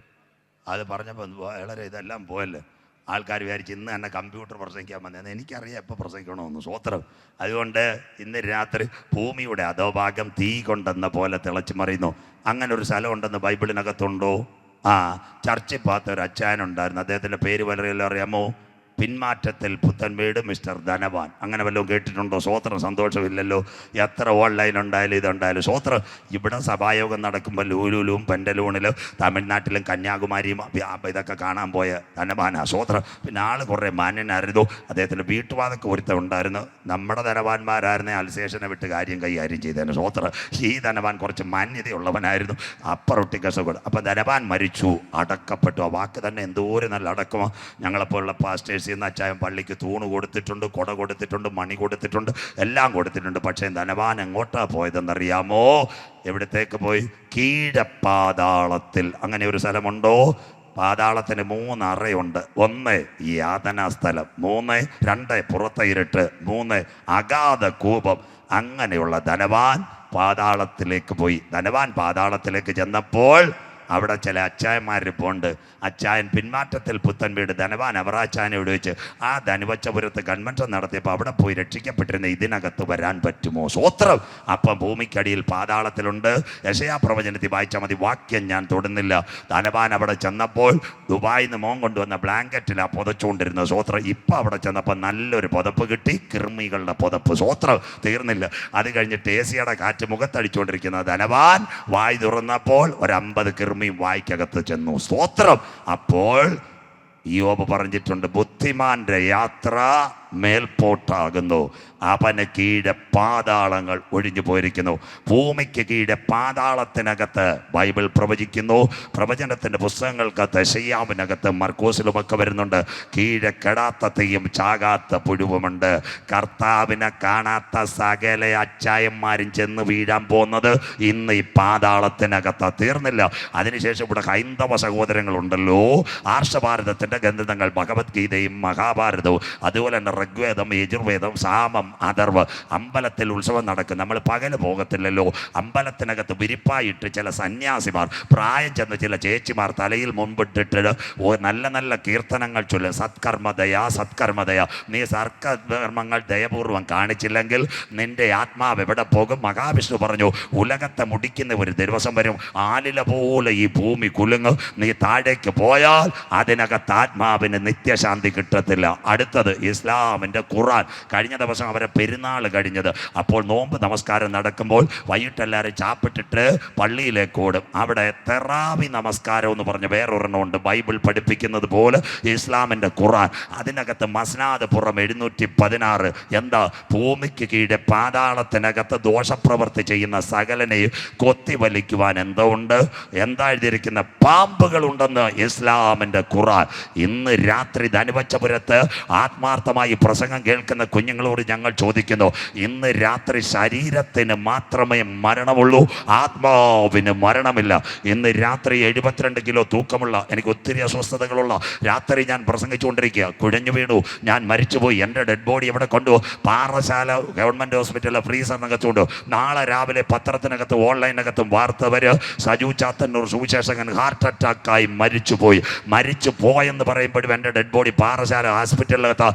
അത് പറഞ്ഞപ്പോൾ വളരെ ഇതെല്ലാം പോയല്ലേ? ആൾക്കാർ വിചാരിച്ച് ഇന്ന് തന്നെ കമ്പ്യൂട്ടർ പ്രസംഗിക്കാൻ വന്നതെന്ന് എനിക്കറിയാം എപ്പോൾ പ്രസംഗിക്കണമെന്ന്. സ്വത്രം അതുകൊണ്ട് ഇന്ന് രാത്രി ഭൂമിയുടെ അധോഭാഗം തീ കൊണ്ടെന്ന പോലെ തിളച്ച് മറിയുന്നു. അങ്ങനെ ഒരു സ്ഥലം ഉണ്ടെന്ന് ബൈബിളിനകത്തുണ്ടോ? ആ ചർച്ചിൽ പാത്ത ഒരു അച്ചായനുണ്ടായിരുന്നു അദ്ദേഹത്തിന്റെ പേര് പലരെല്ലാം അറിയാമോ? പിന്മാറ്റത്തിൽ പുത്തൻ വീട് മിസ്റ്റർ ധനവാൻ. അങ്ങനെ വല്ലതും കേട്ടിട്ടുണ്ടോ? സ്വോത്രം സന്തോഷമില്ലല്ലോ. എത്ര ഓൺലൈൻ ഉണ്ടായാലും ഇതുണ്ടായാലും. സ്വോത്രം ഇവിടെ സഭായോഗം നടക്കുമ്പോൾ ലൂലുലും പെൻഡലൂണിലും തമിഴ്നാട്ടിലും കന്യാകുമാരിയും ഇതൊക്കെ കാണാൻ പോയ ധനവാനാ സ്വോത്രം. പിന്നെ ആൾ കുറേ മാന്യനായിരുന്നു. അദ്ദേഹത്തിന്റെ വീട്ടുവാതൊക്കെ ഒരുത്തം ഉണ്ടായിരുന്നു. നമ്മുടെ ധനവാന്മാരായിരുന്നേ അൽശേഷനെ വിട്ട് കാര്യം കൈകാര്യം ചെയ്തതിന് സ്വോത്രം. ഈ ധനവാൻ കുറച്ച് മാന്യതയുള്ളവനായിരുന്നു. അപ്പറൊട്ടിക്കസുകൾ അപ്പം ധനവാൻ മരിച്ചു. അടക്കപ്പെട്ടു. ആ വാക്ക് തന്നെ എന്തോരം നല്ല അടക്കമോ. ഞങ്ങളെപ്പോലുള്ള പാസ്റ്റേഴ്സിൽ നിന്ന് അച്ചായം പള്ളിക്ക് തൂണ് കൊടുത്തിട്ടുണ്ട് കൊട കൊടുത്തിട്ടുണ്ട് മണി കൊടുത്തിട്ടുണ്ട് എല്ലാം കൊടുത്തിട്ടുണ്ട്. പക്ഷേ ധനവാൻ എങ്ങോട്ടാ പോയതെന്നറിയാമോ? എവിടത്തേക്ക് പോയി? കീഴപ്പാതാളത്തിൽ. അങ്ങനെ ഒരു സ്ഥലമുണ്ടോ? പാതാളത്തിന് മൂന്ന് അറയുണ്ട്. ഒന്ന് യാതനാ സ്ഥലം മൂന്ന് രണ്ട് പുറത്തെ ഇരുട്ട് മൂന്ന് അഗാധ കൂപം. അങ്ങനെയുള്ള ധനവാൻ പാതാളത്തിലേക്ക് പോയി. ധനവാൻ പാതാളത്തിലേക്ക് ചെന്നപ്പോൾ അവിടെ ചില അച്ചായന്മാരിപ്പോണ്ട് അച്ചായൻ പിന്മാറ്റത്തിൽ പുത്തൻ വീട് ധനവാൻ അവറാച്ചായനെ ഇവിടെ വെച്ച് ആ ധനുവച്ചപുരത്ത് കൺവെൻഷൻ നടത്തിയപ്പോൾ അവിടെ പോയി രക്ഷിക്കപ്പെട്ടിരുന്ന ഇതിനകത്ത് വരാൻ പറ്റുമോ? സ്വോത്രം അപ്പം ഭൂമിക്കടിയിൽ പാതാളത്തിലുണ്ട്. യശയാ പ്രവചനത്തിൽ വായിച്ചാൽ മതി. വാക്യം ഞാൻ തൊടുന്നില്ല. ധനവാൻ അവിടെ ചെന്നപ്പോൾ ദുബായിൽ നിന്ന് മോൻ കൊണ്ടുവന്ന ബ്ലാങ്കറ്റിലാണ് പുതച്ചുകൊണ്ടിരുന്ന സ്വോത്രം ഇപ്പം അവിടെ ചെന്നപ്പോൾ നല്ലൊരു പുതപ്പ് കിട്ടി. കിർമികളുടെ പുതപ്പ്. സ്വോത്രം തീർന്നില്ല. അത് കഴിഞ്ഞിട്ട് എ സിയുടെ കാറ്റ് മുഖത്തടിച്ചുകൊണ്ടിരിക്കുന്ന ധനവാൻ വായി തുറന്നപ്പോൾ ഒരു അമ്പത് കിർമിയും വായിക്കകത്ത് ചെന്നു. സ്തോത്രം. അപ്പോൾ യോബ് പറഞ്ഞിട്ടുണ്ട് ബുദ്ധിമാന്റെ യാത്ര മേൽപോട്ടാകുന്നു. അവന് കീഴെ പാതാളങ്ങൾ ഒഴിഞ്ഞു പോയിരിക്കുന്നു. ഭൂമിക്ക് കീഴെ പാതാളത്തിനകത്ത് ബൈബിൾ പ്രവചിക്കുന്നു. പ്രവചനത്തിന്റെ പുസ്തകങ്ങൾക്കകത്ത് ഷെയ്യാമിനകത്ത് മർക്കോസിലുമൊക്കെ വരുന്നുണ്ട്. കീഴെ കെടാത്ത തീയും ചാകാത്ത പുഴുവുമുണ്ട്. കർത്താവിനെ കാണാത്ത സകല അച്ചായന്മാരും ചെന്ന് വീഴാൻ പോകുന്നത് ഇന്ന് ഈ പാതാളത്തിനകത്ത്. തീർന്നില്ല. അതിനുശേഷം ഇവിടെ ഹൈന്ദവ സഹോദരങ്ങളുണ്ടല്ലോ. ആർഷഭാരതത്തിന്റെ ഗ്രന്ഥങ്ങൾ ഭഗവത്ഗീതയും മഹാഭാരതവും. അതുപോലെ തന്നെ ഋഗ്വേദം യജുർവേദം സാമം അഥർവ് അമ്പലത്തിൽ ഉത്സവം നടക്കും. നമ്മൾ പകൽ പോകത്തില്ലല്ലോ. അമ്പലത്തിനകത്ത് വിരിപ്പായിട്ട് ചില സന്യാസിമാർ പ്രായം ചെന്ന ചില ചേച്ചിമാർ തലയിൽ മുൻപിട്ടിട്ട് നല്ല നല്ല കീർത്തനങ്ങൾ ചൊല്ല. സത്കർമ്മദയ സത്കർമ്മദയ നീ സർക്കർമ്മങ്ങൾ ദയപൂർവം കാണിച്ചില്ലെങ്കിൽ നിന്റെ ആത്മാവ് എവിടെ പോകും? മഹാവിഷ്ണു പറഞ്ഞു ഉലകത്തെ മുടിക്കുന്ന ഒരു ദിവസം വരും. ആലില പോലെ ഈ ഭൂമി കുലുങ്ങും. നീ താഴേക്ക് പോയാൽ അതിനകത്ത് ആത്മാവിന് നിത്യശാന്തി കിട്ടത്തില്ല. അടുത്തത് ഇസ്ലാമിന്റെ ഖുറാൻ കഴിഞ്ഞ ദിവസം അവരെ പെരുന്നാൾ കഴിഞ്ഞത്. അപ്പോൾ നോമ്പ് നമസ്കാരം നടക്കുമ്പോൾ വൈകിട്ട് എല്ലാവരും ചാപ്പിട്ടിട്ട് പള്ളിയിലേക്ക് ഓടും. അവിടെ തെറാവി നമസ്കാരം എന്ന് പറഞ്ഞ് വേറൊരെണ്ണമുണ്ട് ബൈബിൾ പഠിപ്പിക്കുന്നത് പോലെ ഇസ്ലാമിന്റെ ഖുറാൻ അതിനകത്ത് മസ്നാദ് പുറം എഴുന്നൂറ്റി പതിനാറ്. എന്താ? ഭൂമിക്ക് കീഴെ പാതാളത്തിനകത്ത് ദോഷപ്രവൃത്തി ചെയ്യുന്ന സകലനെയും കൊത്തി വലിക്കുവാൻ എന്തോ ഉണ്ട്? എന്താ എഴുതിയിരിക്കുന്ന? പാമ്പുകളുണ്ടെന്ന് ഇസ്ലാമിന്റെ ഖുറാൻ ഇന്ന് രാത്രി ധനുവച്ചപുരത്ത് ആത്മാർത്ഥമായി പ്രസംഗം കേൾക്കുന്ന കുഞ്ഞുങ്ങളോട് ഞങ്ങൾ ചോദിക്കുന്നു ഇന്ന് രാത്രി ശരീരത്തിന് മാത്രമേ മരണമുള്ളൂ ആത്മാവിന് മരണമില്ല. ഇന്ന് രാത്രി എഴുപത്തിരണ്ട് കിലോ തൂക്കമുള്ള എനിക്ക് ഒത്തിരി അസ്വസ്ഥതകളുള്ള രാത്രി ഞാൻ പ്രസംഗിച്ചുകൊണ്ടിരിക്കുക. കുഴഞ്ഞു വീണു. ഞാൻ മരിച്ചുപോയി. എന്റെ ഡെഡ് ബോഡി എവിടെ കൊണ്ടുപോകും പാറശാല ഗവൺമെന്റ് ഹോസ്പിറ്റലിലെ ഫ്രീസറിനകത്ത് കൊണ്ടു നാളെ രാവിലെ പത്രത്തിനകത്തും ഓൺലൈനകത്തും വാർത്ത വരെ സജു ചാത്തന്നൂർ സുവിശേഷകൻ ഹാർട്ട് അറ്റാക്കായി മരിച്ചുപോയി. മരിച്ചു പോയെന്ന് പറയുമ്പോഴും എന്റെ ഡെഡ് ബോഡി പാറശാല ഹോസ്പിറ്റലിനകത്ത്.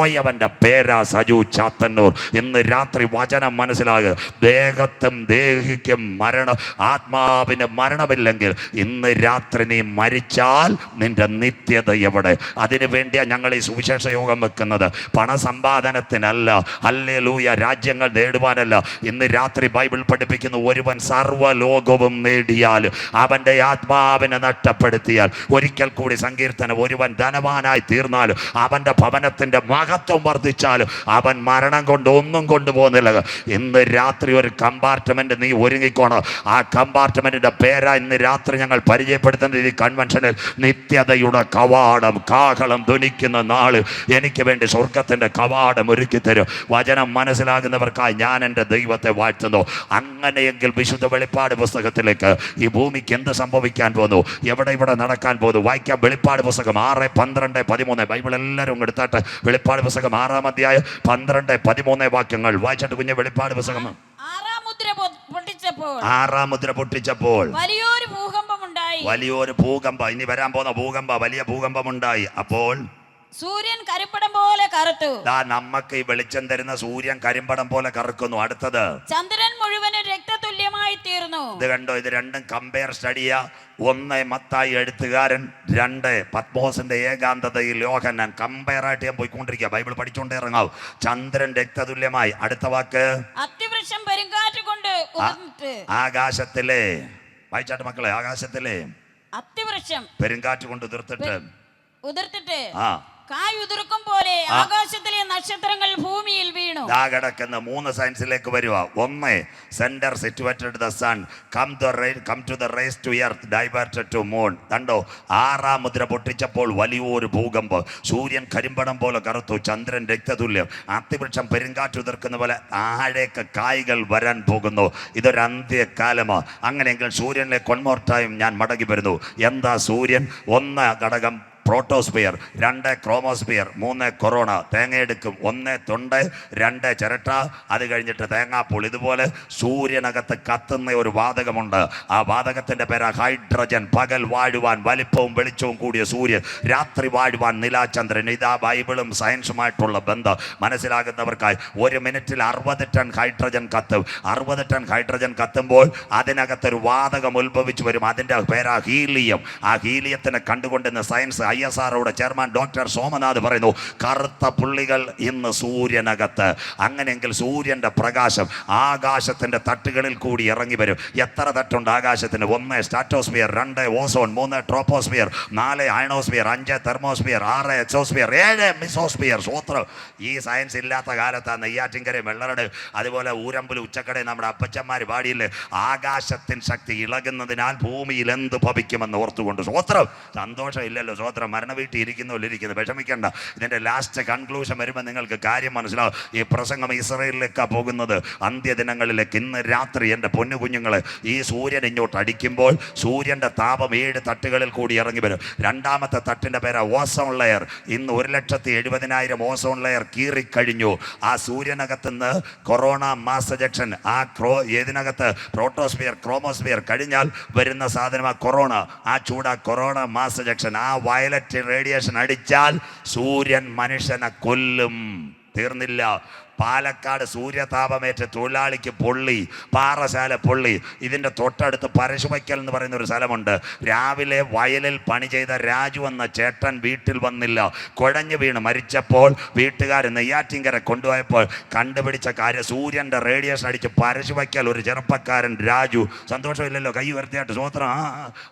പോയവന്റെ പേരാ സജു ചാത്തന്നൂർ. ഇന്ന് രാത്രി വചനം മനസ്സിലാകുക ദേഹത്തും ദേഹിക്കും മരണം ആത്മാവിന് മരണമില്ലെങ്കിൽ ഇന്ന് രാത്രി നീ മരിച്ചാൽ നിന്റെ നിത്യത എവിടെ? അതിനു വേണ്ടിയാ ഞങ്ങൾ ഈ സുവിശേഷ യോഗം വെക്കുന്നത്. പണസമ്പാദനത്തിനല്ല അല്ലേ ലൂയ രാജ്യങ്ങൾ നേടുവാനല്ല. ഇന്ന് രാത്രി ബൈബിൾ പഠിപ്പിക്കുന്ന ഒരുവൻ സർവലോകവും നേടിയാൽ അവന്റെ ആത്മാവിനെ നഷ്ടപ്പെടുത്തിയാൽ ഒരിക്കൽ കൂടി സങ്കീർത്തനം ഒരുവൻ ധനവാനായി തീർന്നാൽ അവന്റെ ഭവനത്തിന്റെ ഭവനത്തിന്റെ മഹത്വം വർദ്ധിച്ചാലും അവൻ മരണം കൊണ്ട് ഒന്നും കൊണ്ടുപോകുന്നില്ല. ഇന്ന് രാത്രി ഒരു കമ്പാർട്ട്മെന്റ് നീ ഒരുങ്ങിക്കോണം? ആ കമ്പാർട്ട്മെന്റിന്റെ പേരാ ഇന്ന് രാത്രി ഞങ്ങൾ പരിചയപ്പെടുത്തുന്ന ഈ കൺവെൻഷനിൽ നിത്യതയുടെ കവാടം കാഹളം ധനിക്കുന്ന നാൾ. എനിക്ക് വേണ്ടി സ്വർഗത്തിന്റെ കവാടം ഒരുക്കി തരും. വചനം മനസ്സിലാകുന്നവർക്കായി ഞാൻ എന്റെ ദൈവത്തെ വാഴ്ത്തുന്നു. അങ്ങനെയെങ്കിൽ വിശുദ്ധ വെളിപ്പാട് പുസ്തകത്തിലേക്ക് ഈ ഭൂമിക്ക് എന്ത് സംഭവിക്കാൻ പോകുന്നു എവിടെ ഇവിടെ നടക്കാൻ പോകുന്നു വായിക്കാം വെളിപ്പാട് പുസ്തകം ആറ് പന്ത്രണ്ട് പതിമൂന്ന്. ബൈബിൾ എല്ലാവരും എടുത്താട്ട്. വെളിപ്പാട് പുസ്തകം ആറാം അധ്യായം പന്ത്രണ്ട് പതിമൂന്ന് വാക്യങ്ങൾ. വായിച്ചിട്ട് കുഞ്ഞ് വെളിപ്പാട് പുസ്തകം. ആറാം മുദ്ര പൊട്ടിച്ചപ്പോൾ. വലിയൊരു ഭൂകമ്പം ഉണ്ടായി വലിയൊരു ഭൂകമ്പം. ഇനി വരാൻ പോകുന്ന ഭൂകമ്പ വലിയ ഭൂകമ്പം ഉണ്ടായി അപ്പോൾ സൂര്യൻ കരിപ്പടം പോലെ കറുത്തു. ദാ നമുക്ക് ഈ വെളിച്ചം തരുന്ന സൂര്യൻ കരിമ്പടം പോലെ കറുക്കുന്നു. അടുത്തത്. ചന്ദ്രൻ മുഴുവനും രക്തതുല്യമായി തീർന്നു. ഇത് കണ്ടോ? ഇത് രണ്ടും കമ്പയർ സ്റ്റഡിയ ഒന്ന് മത്തായി എഴുത്തുകാരൻ രണ്ട് പത്മോസിന്റെ ഏകാന്തതയിൽ യോഹന്നാൻ. കമ്പയർ ആയിട്ട് ഞാൻ പോയിക്കൊണ്ടിരിക്കുക ബൈബിൾ പഠിച്ചുകൊണ്ടേ ഇറങ്ങാവും. ചന്ദ്രൻ രക്തതുല്യമായി. അടുത്ത വാക്ക്. അത്തിവൃക്ഷം പെരുങ്കാറ്റ് കൊണ്ട് ആകാശത്തിലെ. വായിച്ചാട്ട് മക്കളെ ആകാശത്തിലെ അത്തിവൃക്ഷം പെരുങ്കാറ്റ് കൊണ്ട് തീർത്തിട്ട് ഉതിർത്തിട്ട്. ആ. കായ് ഉതിർക്കും പോലെ ആകാശത്തിലെ നക്ഷത്രങ്ങൾ ഭൂമിയിൽ വീണു. ദാ കിടക്കുന്ന മൂന്ന് സയൻസിലേക്ക് വരിക ഒന്ന് centre situated the sun come the come to the rays to earth diverted to moon കണ്ടോ? ആറാം മുദ്ര പൊട്ടിച്ചപ്പോൾ വലിയൊരു ഭൂകമ്പ്. സൂര്യൻ കരിമ്പടം പോലെ കറുത്തു ചന്ദ്രൻ രക്തതുല്യം. അത്തിവൃക്ഷം പെരുങ്കാറ്റ് ഉതിർക്കുന്ന പോലെ താഴേക്ക് കായ്കൾ വരാൻ പോകുന്നു. ഇതൊരു അന്ത്യകാലമാണ് അങ്ങനെയെങ്കിൽ സൂര്യനിലെ കൊൺമോർട്ടായും ഞാൻ മടങ്ങി വരുന്നു. എന്താ സൂര്യൻ? ഒന്ന് ഘടകം പ്രോട്ടോസ്ഫിയർ രണ്ട് ക്രോമോസ്പിയർ മൂന്ന് കൊറോണ തേങ്ങ എടുക്കും. ഒന്ന് തൊണ്ട് രണ്ട് ചിരട്ട. അത് കഴിഞ്ഞിട്ട് തേങ്ങാപ്പൂൾ ഇതുപോലെ സൂര്യനകത്ത് കത്തുന്ന ഒരു വാതകമുണ്ട്. ആ വാതകത്തിന്റെ പേരാ ഹൈഡ്രജൻ. പകൽ വാഴുവാൻ വലിപ്പവും വെളിച്ചവും കൂടിയ സൂര്യൻ. രാത്രി വാഴുവാൻ നിലാചന്ദ്രൻ. ഇതാ ബൈബിളും സയൻസുമായിട്ടുള്ള ബന്ധം. മനസ്സിലാകുന്നവർക്കായി ഒരു മിനിറ്റിൽ അറുപത് ടൺ ഹൈഡ്രജൻ കത്തും. അറുപത് ടൺ ഹൈഡ്രജൻ കത്തുമ്പോൾ അതിനകത്തൊരു വാതകം ഉത്ഭവിച്ചു വരും. അതിന്റെ പേരാ ഹീലിയം. ആ ഹീലിയത്തിനെ കണ്ടുകൊണ്ടിരുന്ന സയൻസ് ഐ എസ് ആറോട് ചെയർമാൻ ഡോക്ടർ സോമനാഥ് പറയുന്നു കറുത്ത പുള്ളികൾ ഇന്ന് സൂര്യനകത്ത്. അങ്ങനെയെങ്കിൽ സൂര്യന്റെ പ്രകാശം ആകാശത്തിന്റെ തട്ടുകളിൽ കൂടി ഇറങ്ങി വരും. എത്ര തട്ടുണ്ട് ആകാശത്തിന്? ഒന്ന് സ്റ്റാറ്റോസ്ഫിയർ രണ്ട് ഓസോൺ മൂന്ന് ട്രോപ്പോസ്ഫിയർ നാല് അയണോസ്ഫിയർ അഞ്ച് തെർമോസ്ഫിയർ ആറ് എക്സോസ്ഫിയർ ഏഴ് മിസോസ്ഫിയർ. സൂത്രം. ഈ സയൻസ് ഇല്ലാത്ത കാലത്ത് നെയ്യാറ്റിങ്കര വെള്ളറട് അതുപോലെ ഊരമ്പൽ ഉച്ചക്കടയിൽ നമ്മുടെ അപ്പച്ചന്മാർ പാടിയില്ലേ? ആകാശത്തിൻ ശക്തി ഇളകുന്നതിനാൽ ഭൂമിയിൽ എന്ത് ഭവിക്കുമെന്ന് ഓർത്തുകൊണ്ട്. സ്വോത്രം സന്തോഷം ഇല്ലല്ലോ സ്വോത്രം മരണ വീട്ടിൽ ഇരിക്കുന്നു. വിഷമിക്കേണ്ട. ഇതിന്റെ ലാസ്റ്റ് കൺക്ലൂഷൻ വരുമ്പോൾ നിങ്ങൾക്ക് കാര്യം മനസ്സിലാവും. ഈ പ്രസംഗം ഇസ്രയേലിലേക്കാണ് പോകുന്നത്. അന്ത്യദിനങ്ങളിലേക്ക്. ഇന്ന് രാത്രി എന്റെ പൊന്നു കുഞ്ഞുങ്ങളെ ഈ സൂര്യൻ ഇങ്ങോട്ട് അടിക്കുമ്പോൾ സൂര്യന്റെ താപം ഏഴ് തട്ടുകളിൽ കൂടി ഇറങ്ങി വരും. രണ്ടാമത്തെ തട്ടിന്റെ പേര് ഓസോൺ ലെയർ ഇന്ന് ഒരു ലക്ഷത്തി എഴുപതിനായിരം ഓസോൺ ലെയർ കീറിക്കഴിഞ്ഞു. ആ സൂര്യനകത്തുനിന്ന് കൊറോണ മാസ് ജക്ഷൻ ആ ക്രോ ഏതിനകത്ത്? പ്രോട്ടോസ്ഫിയർ ക്രോമോസ്ഫിയർ കഴിഞ്ഞാൽ വരുന്ന സാധനമാ കൊറോണ. ആ ചൂടാ കൊറോണ മാസ് ജക്ഷൻ ആ വയലറ്റ് റേഡിയേഷൻ അടിച്ചാൽ സൂര്യൻ മനുഷ്യനെ കൊല്ലും. തീർന്നില്ല. പാലക്കാട് സൂര്യതാപമേറ്റ തൊഴിലാളിക്ക് പൊള്ളി പാറശാല പൊള്ളി ഇതിന്റെ തൊട്ടടുത്ത് പരശുവയ്ക്കൽ എന്ന് പറയുന്ന ഒരു സ്ഥലമുണ്ട്. രാവിലെ വയലിൽ പണി ചെയ്ത രാജു എന്ന ചേട്ടൻ വീട്ടിൽ വന്നില്ല. കുഴഞ്ഞു വീണ് മരിച്ചപ്പോൾ വീട്ടുകാർ നെയ്യാറ്റിങ്കര കൊണ്ടുപോയപ്പോൾ കണ്ടുപിടിച്ച കാര്യം സൂര്യന്റെ റേഡിയേഷൻ അടിച്ച് പരശുവയ്ക്കൽ ഒരു ചെറുപ്പക്കാരൻ രാജു. സന്തോഷമില്ലല്ലോ കൈ ഉയർത്തിയായിട്ട് സ്വോത്രം ആ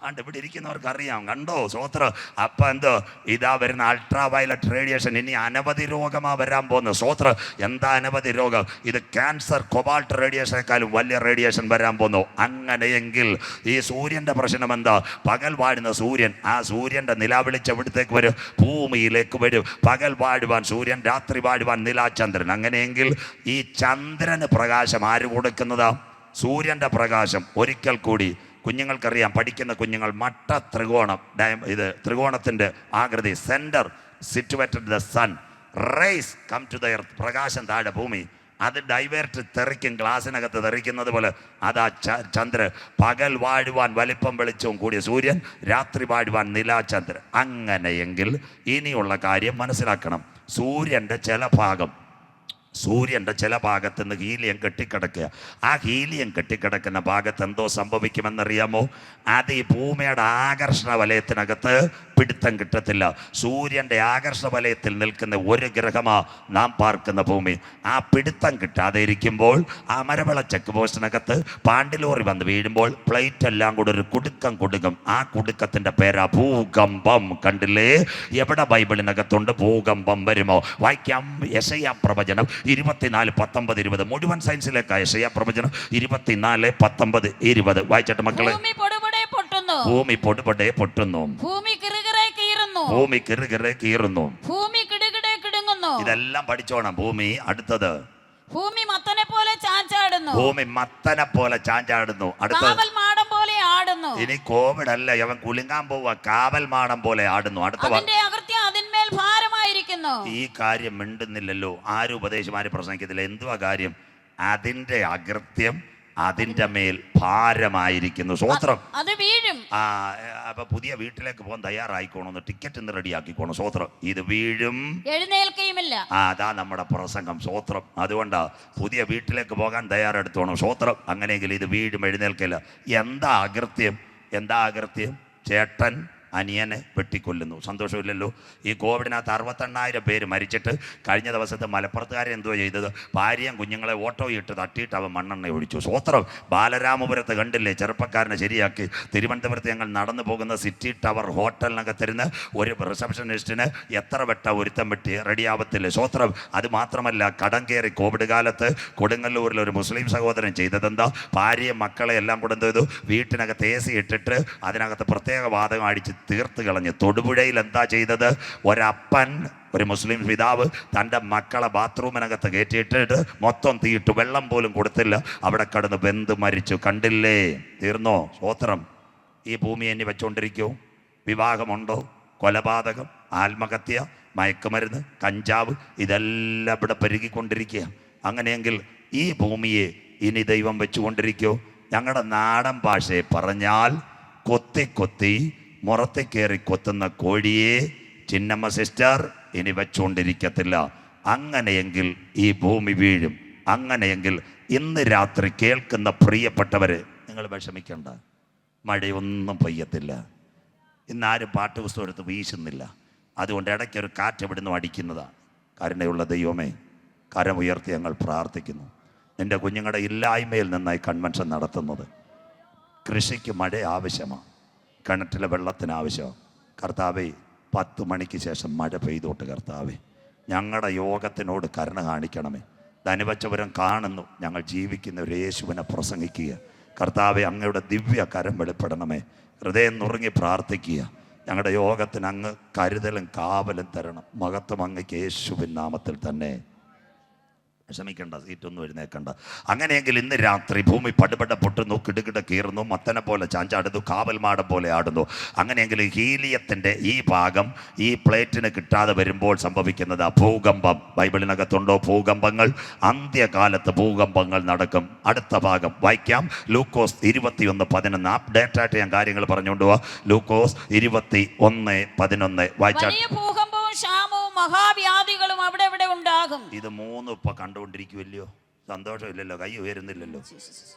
ആണ്ട് ഇവിടെ ഇരിക്കുന്നവർക്ക് അറിയാം കണ്ടോ സ്വോത്രം അപ്പം എന്തോ ഇതാ വരുന്ന അൾട്രാ വയലറ്റ് റേഡിയേഷൻ ഇനി അനവധി രോഗമാ വരാൻ പോകുന്നത് സ്വോത്രം എന്താ അനവധി രോഗം. ഇത് ക്യാൻസർ കൊബാൾട്ട് റേഡിയേഷനേക്കാളും വലിയ റേഡിയേഷൻ വരാൻ പോകുന്നു. അങ്ങനെയെങ്കിൽ ഈ സൂര്യന്റെ പ്രശ്നം എന്താ? പകൽ വാഴുന്ന സൂര്യൻ ആ സൂര്യന്റെ നിലാവിളിച്ച് വിളിച്ചെവിടത്തേക്ക് വരും? ഭൂമിയിലേക്ക് വരും. പകൽ വാഴുവാൻ സൂര്യൻ രാത്രി വാഴുവാൻ നിലാചന്ദ്രൻ. അങ്ങനെയെങ്കിൽ ഈ ചന്ദ്രന് പ്രകാശം ആര് കൊടുക്കുന്നതാ? സൂര്യന്റെ പ്രകാശം. ഒരിക്കൽ കൂടി കുഞ്ഞുങ്ങൾക്കറിയാം പഠിക്കുന്ന കുഞ്ഞുങ്ങൾ മട്ട ത്രികോണം ഇത് ത്രികോണത്തിന്റെ ആകൃതി centre situated the sun. Rays come to the earth പ്രകാശം താഴെ ഭൂമി. അത് ഡൈവേർട്ട് തെറിക്കും ഗ്ലാസിനകത്ത് തെറിക്കുന്നത് പോലെ അതാ ചന്ദ്ര പകൽ വാഴുവാൻ വലിപ്പം വെളിച്ചവും കൂടിയ സൂര്യൻ രാത്രി വാഴുവാൻ നിലാചന്ദ്രൻ അങ്ങനെയെങ്കിൽ ഇനിയുള്ള കാര്യം മനസ്സിലാക്കണം. സൂര്യന്റെ ചില ഭാഗം. സൂര്യന്റെ ചില ഭാഗത്ത് നിന്ന് ഹീലിയം കെട്ടിക്കിടക്കുക. ആ ഹീലിയം കെട്ടിക്കിടക്കുന്ന ഭാഗത്ത് എന്തോ സംഭവിക്കുമെന്നറിയാമോ? അത് ഈ ഭൂമിയുടെ ആകർഷണ വലയത്തിനകത്ത് പിടുത്തം കിട്ടത്തില്ല. സൂര്യന്റെ ആകർഷണ വലയത്തിൽ നിൽക്കുന്ന ഒരു ഗ്രഹമാ നാം പാർക്കുന്ന ഭൂമി. ആ പിടുത്തം കിട്ടാതെ ഇരിക്കുമ്പോൾ ആ മരവിള ചെക്ക് പോസ്റ്റിനകത്ത് പാണ്ടിലോറി വന്ന് വീഴുമ്പോൾ പ്ലേറ്റ് എല്ലാം കൂടെ ഒരു കുടുക്കം കൊടുക്കും. ആ കുടുക്കത്തിന്റെ പേരാ ഭൂകമ്പം. കണ്ടില്ലേ? എവിടെ ബൈബിളിനകത്തുണ്ട് ഭൂകമ്പം വരുമോ? വായിക്കാം. യശയ പ്രവചനം ഇരുപത്തിനാല് പത്തൊമ്പത് ഇരുപത്. മുഴുവൻ സയൻസിലേക്കാ യശയ പ്രവചനം ഇരുപത്തിനാല് പത്തൊമ്പത് ഇരുപത്. വായിച്ചട്ടെ മക്കളെ. ഭൂമി പൊടുപടെ പൊട്ടുന്നു. ഭൂമി പൊടുപൊടെ പൊട്ടുന്നു. ഭൂമി കിറുകിറെ ഭൂമി കിറുകിറെ കീറുന്നു. ഭൂമി കിടുകിടെ കിടുങ്ങുന്നു. ഇതെല്ലാം പഠിച്ചോണം. ഭൂമി അടുത്തത്. ഭൂമി മത്തനെ പോലെ ചാഞ്ചാടുന്നു. ഭൂമി മത്തനെ പോലെ ചാഞ്ചാടുന്നു. അടുത്തത്. കാവൽ മാടം പോലെ ആടുന്നു. ഇനി കോവിഡ് അല്ല അവൻ കുലുങ്ങാൻ പോവുക. കാവൽ മാടം പോലെ ആടുന്നു. അടുത്ത വാ- അതിന്റെ അകൃത്യം അതിന്മേൽ ഭാരമായിരിക്കുന്നു. ഈ കാര്യം മിണ്ടുന്നില്ലല്ലോ. ആരും ഉപദേശം ആരും പ്രസംഗിക്കത്തില്ല. എന്തുവാ കാര്യം? അതിന്റെ അകൃത്യം അതിന്റെ മേൽ ഭാരമായിരിക്കുന്നു. സ്വോത്രം അത് വീഴും. ആ അപ്പൊ പുതിയ വീട്ടിലേക്ക് പോകാൻ തയ്യാറായിക്കോണമെന്ന് ടിക്കറ്റ് ഇന്ന് റെഡിയാക്കിക്കോണം. സ്വോത്രം ഇത് വീഴും. എഴുന്നേൽക്കുകയുമില്ല ആ അതാ നമ്മുടെ പ്രസംഗം. സ്വോത്രം അതുകൊണ്ടാ പുതിയ വീട്ടിലേക്ക് പോകാൻ തയ്യാറെടുത്തോണം. സ്വോത്രം അങ്ങനെയെങ്കിൽ ഇത് വീഴും എഴുന്നേൽക്കില്ല എന്താ അകൃത്യം? എന്താ അകൃത്യം? ചേട്ടൻ അനിയനെ വെട്ടിക്കൊല്ലുന്നു. സന്തോഷമില്ലല്ലോ. ഈ കോവിഡിനകത്ത് അറുപത്തെണ്ണായിരം പേര് മരിച്ചിട്ട് കഴിഞ്ഞ ദിവസത്തെ മലപ്പുറത്തുകാരൻ എന്തോ ചെയ്തത്? ഭാര്യയും കുഞ്ഞുങ്ങളെ ഓട്ടോ ഇട്ട് തട്ടിയിട്ട് അവൻ മണ്ണെണ്ണ ഒഴിച്ചു. സ്വോത്രം ബാലരാമപുരത്ത് കണ്ടില്ലേ? ചെറുപ്പക്കാരനെ ശരിയാക്കി. തിരുവനന്തപുരത്ത് ഞങ്ങൾ നടന്നു പോകുന്ന സിറ്റി ടവർ ഹോട്ടലിനൊക്കെ തരുന്ന ഒരു റിസപ്ഷനിസ്റ്റിന് എത്ര വെട്ട ഒരുത്തം വെട്ടി റെഡിയാവത്തില്ലേ? സ്വോത്രം. അത് മാത്രമല്ല കടം കയറി കോവിഡ് കാലത്ത് കൊടുങ്ങല്ലൂരിൽ ഒരു മുസ്ലിം സഹോദരൻ ചെയ്തതെന്താ? ഭാര്യയും മക്കളെ എല്ലാം കൂടെ എന്ത് ചെയ്തു? വീട്ടിനകത്ത് എ സി ഇട്ടിട്ട് അതിനകത്ത് പ്രത്യേക വാദം അടിച്ച് തീർത്ത് കളഞ്ഞ്. തൊടുപുഴയിൽ എന്താ ചെയ്തത്? ഒരപ്പൻ ഒരു മുസ്ലിം പിതാവ് തന്റെ മക്കളെ ബാത്റൂമിനകത്ത് കയറ്റിയിട്ടിട്ട് മൊത്തം തീയിട്ട് വെള്ളം പോലും കൊടുത്തില്ല. അവിടെ കടന്ന് വെന്ത് മരിച്ചു. കണ്ടില്ലേ? തീർന്നോ? സ്വോത്രം ഈ ഭൂമി എന്നെ വെച്ചുകൊണ്ടിരിക്കൂ വിവാഹമുണ്ടോ? കൊലപാതകം ആത്മഹത്യ മയക്കുമരുന്ന് കഞ്ചാവ് ഇതെല്ലാം ഇവിടെ പെരുകിക്കൊണ്ടിരിക്കുക. അങ്ങനെയെങ്കിൽ ഈ ഭൂമിയെ ഇനി ദൈവം വെച്ചുകൊണ്ടിരിക്കൂ. ഞങ്ങളുടെ നാടൻ ഭാഷയെ പറഞ്ഞാൽ കൊത്തി കൊത്തി മുറത്തെ കയറി കൊത്തുന്ന കോഴിയെ ചിന്നമ്മ സിസ്റ്റർ ഇനി വെച്ചുകൊണ്ടിരിക്കത്തില്ല അങ്ങനെയെങ്കിൽ ഈ ഭൂമി വീഴും. അങ്ങനെയെങ്കിൽ ഇന്ന് രാത്രി കേൾക്കുന്ന പ്രിയപ്പെട്ടവരെ നിങ്ങൾ വിഷമിക്കണ്ട. മഴയൊന്നും പെയ്യത്തില്ല. ഇന്നാരും പാട്ട് പുസ്തകം എടുത്ത് വീശുന്നില്ല. അതുകൊണ്ട് ഇടയ്ക്ക് ഒരു കാറ്റ് ഇവിടുന്ന് അടിക്കുന്നതാണ് കരുണയുള്ള ദൈവമേ കരമുയർത്തി ഞങ്ങൾ പ്രാർത്ഥിക്കുന്നു. നിന്റെ കുഞ്ഞുങ്ങളുടെ ഇല്ലായ്മയിൽ നിന്നായി കൺവെൻഷൻ നടത്തുന്നത്. കൃഷിക്ക് മഴ ആവശ്യമാണ് കിണറ്റിലെ വെള്ളത്തിന് ആവശ്യമാണ് കർത്താവേ പത്ത് മണിക്ക് ശേഷം മഴ പെയ്തോട്ട് കർത്താവേ. ഞങ്ങളുടെ യോഗത്തിനോട് കരുണ കാണിക്കണമേ. ധനുവച്ചവരം കാണുന്നു ഞങ്ങൾ ജീവിക്കുന്ന ഒരു യേശുവിനെ പ്രസംഗിക്കുക. കർത്താവെ അങ്ങയുടെ ദിവ്യ കരം വെളിപ്പെടണമേ. ഹൃദയം നുറുങ്ങി പ്രാർത്ഥിക്കുക. ഞങ്ങളുടെ യോഗത്തിന് അങ്ങ് കരുതലും കാവലും തരണം. മഹത്വം അങ്ങയ്ക്ക് യേശുവിൻ നാമത്തിൽ തന്നെ. വിഷമിക്കണ്ട സീറ്റൊന്നും എഴുന്നേക്കണ്ട അങ്ങനെയെങ്കിൽ ഇന്ന് രാത്രി ഭൂമി പടുപട പൊട്ടുന്നു കിടുകിട കീറുന്നു മത്തനെ പോലെ ചാഞ്ചാടുന്നു കാവൽമാടം പോലെ ആടുന്നു. അങ്ങനെയെങ്കിൽ ഹീലിയത്തിന്റെ ഈ ഭാഗം ഈ പ്ലേറ്റിന് കിട്ടാതെ വരുമ്പോൾ സംഭവിക്കുന്നത് ഭൂകമ്പം. ബൈബിളിനകത്തുണ്ടോ ഭൂകമ്പങ്ങൾ? അന്ത്യകാലത്ത് ഭൂകമ്പങ്ങൾ നടക്കും. അടുത്ത ഭാഗം വായിക്കാം. ലൂക്കോസ് ഇരുപത്തിയൊന്ന് പതിനൊന്ന്. അപ്ഡേറ്റ് ആയിട്ട് ഞാൻ കാര്യങ്ങൾ പറഞ്ഞുകൊണ്ട് പോവാ. ലൂക്കോസ് ഇരുപത്തി ഒന്ന് പതിനൊന്ന് ക്ഷാമവും മഹാവ്യാധികളും അവിടെ ഇവിടെ ഉണ്ടാകും. ഇത് മൂന്നും ഇപ്പൊ കണ്ടുകൊണ്ടിരിക്കുമല്ലയോ സന്തോഷമില്ലല്ലോ കൈ ഉയരുന്നില്ലല്ലോ.